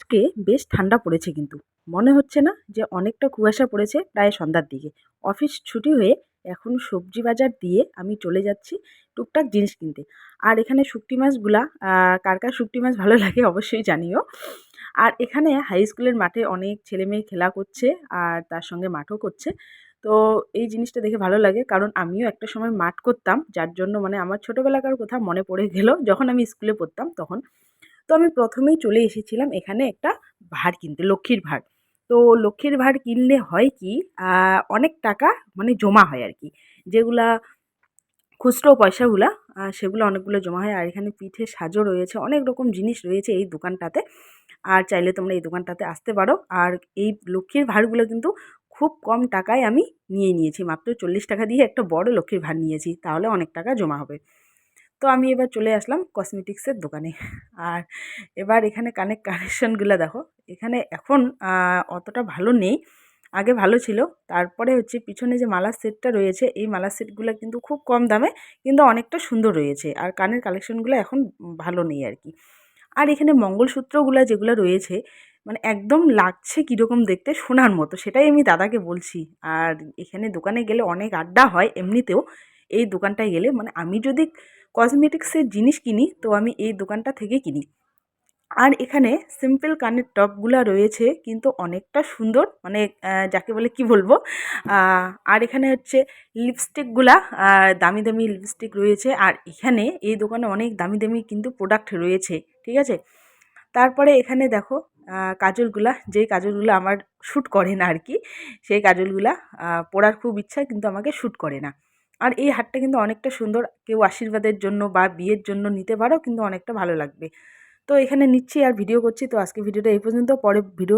আজকে বেশ ঠান্ডা পড়েছে কিন্তু। মনে হচ্ছে না যে অনেকটা কুয়াশা পড়েছে প্রায় সন্ধ্যার দিকে। অফিস ছুটি হয়ে এখন সবজি বাজার দিয়ে আমি চলে যাচ্ছি টুকটাক জিনিস কিনতে। আর এখানে শুটকি মাছগুলা কার কার শুটকি মাছ ভালো লাগে অবশ্যই জানিও। আর এখানে হাই স্কুলের মাঠে অনেক ছেলে মেয়ে খেলা করছে আর তার সঙ্গে মাঠও করছে। তো এই জিনিসটা দেখে ভালো লাগে কারণ আমিও একটা সময় মাঠ করতাম, যার জন্য মানে আমার ছোটোবেলাকার কথা মনে পড়ে গেল। যখন আমি স্কুলে পড়তাম তখন তো আমি প্রথমেই চলে এসেছিলাম এখানে একটা ভাঁড় কিনতে, লক্ষ্মীর ভাঁড় তো লক্ষ্মীর ভাঁড় কিনলে হয় কি অনেক টাকা মানে জমা হয় আর কি। যেগুলা খুচরো পয়সাগুলা সেগুলো অনেকগুলো জমা হয়। আর এখানে পিঠে সাজও রয়েছে, অনেক রকম জিনিস রয়েছে এই দোকানটাতে। আর চাইলে তোমরা এই দোকানটাতে আসতে পারো। আর এই লক্ষ্মীর ভাঁড়গুলো কিন্তু খুব কম টাকায় আমি নিয়ে নিয়েছি। মাত্র চল্লিশ টাকা দিয়ে একটা বড় লক্ষ্মীর ভাঁড় নিয়েছি, তাহলে অনেক টাকা জমা হবে। তো আমি এবার চলে আসলাম কসমেটিক্সের দোকানে। আর এবার এখানে কানের কানেকশানগুলো দেখো, এখানে এখন অতটা ভালো নেই। আগে ভালো ছিল। তারপরে হচ্ছে পিছনে যে মালার সেটটা রয়েছে, এই মালার সেটগুলো কিন্তু খুব কম দামে, কিন্তু অনেকটা সুন্দর রয়েছে। আর কানের কালেকশনগুলো এখন ভালো নেই আর কি। আর এখানে মঙ্গলসূত্রগুলো যেগুলো রয়েছে মানে একদম লাগছে কীরকম দেখতে সোনার মতো, সেটাই আমি দাদাকে বলছি। আর এখানে দোকানে গেলে অনেক আড্ডা হয় এমনিতেও। এই দোকানটায় গেলে মানে আমি যদি কসমেটিক্সের জিনিস কিনি, তো আমি এই দোকানটা থেকে কিনি। আর এখানে সিম্পল কানের টপগুলো রয়েছে, কিন্তু অনেকটা সুন্দর মানে যাকে বলে কি বলব? আর এখানে হচ্ছে লিপস্টিকগুলা দামি দামি লিপস্টিক রয়েছে। আর এখানে এই দোকানে অনেক দামি দামি কিন্তু প্রোডাক্ট রয়েছে, ঠিক আছে? তারপরে এখানে দেখো কাজলগুলা, যেই কাজলগুলো আমার শ্যুট করে না আর কি সেই কাজলগুলা পরার খুব ইচ্ছা, কিন্তু আমাকে শ্যুট করে না। আর এই হারটা কিন্তু অনেকটা সুন্দর। কেউ আশীর্বাদের জন্য বা বিয়ের জন্য নিতে পারো, কিন্তু অনেকটা ভালো লাগবে। তো এখানে নিচ্ছি আর ভিডিও করছি। তো আজকে ভিডিওটা এই পর্যন্ত। পরে ভিডিও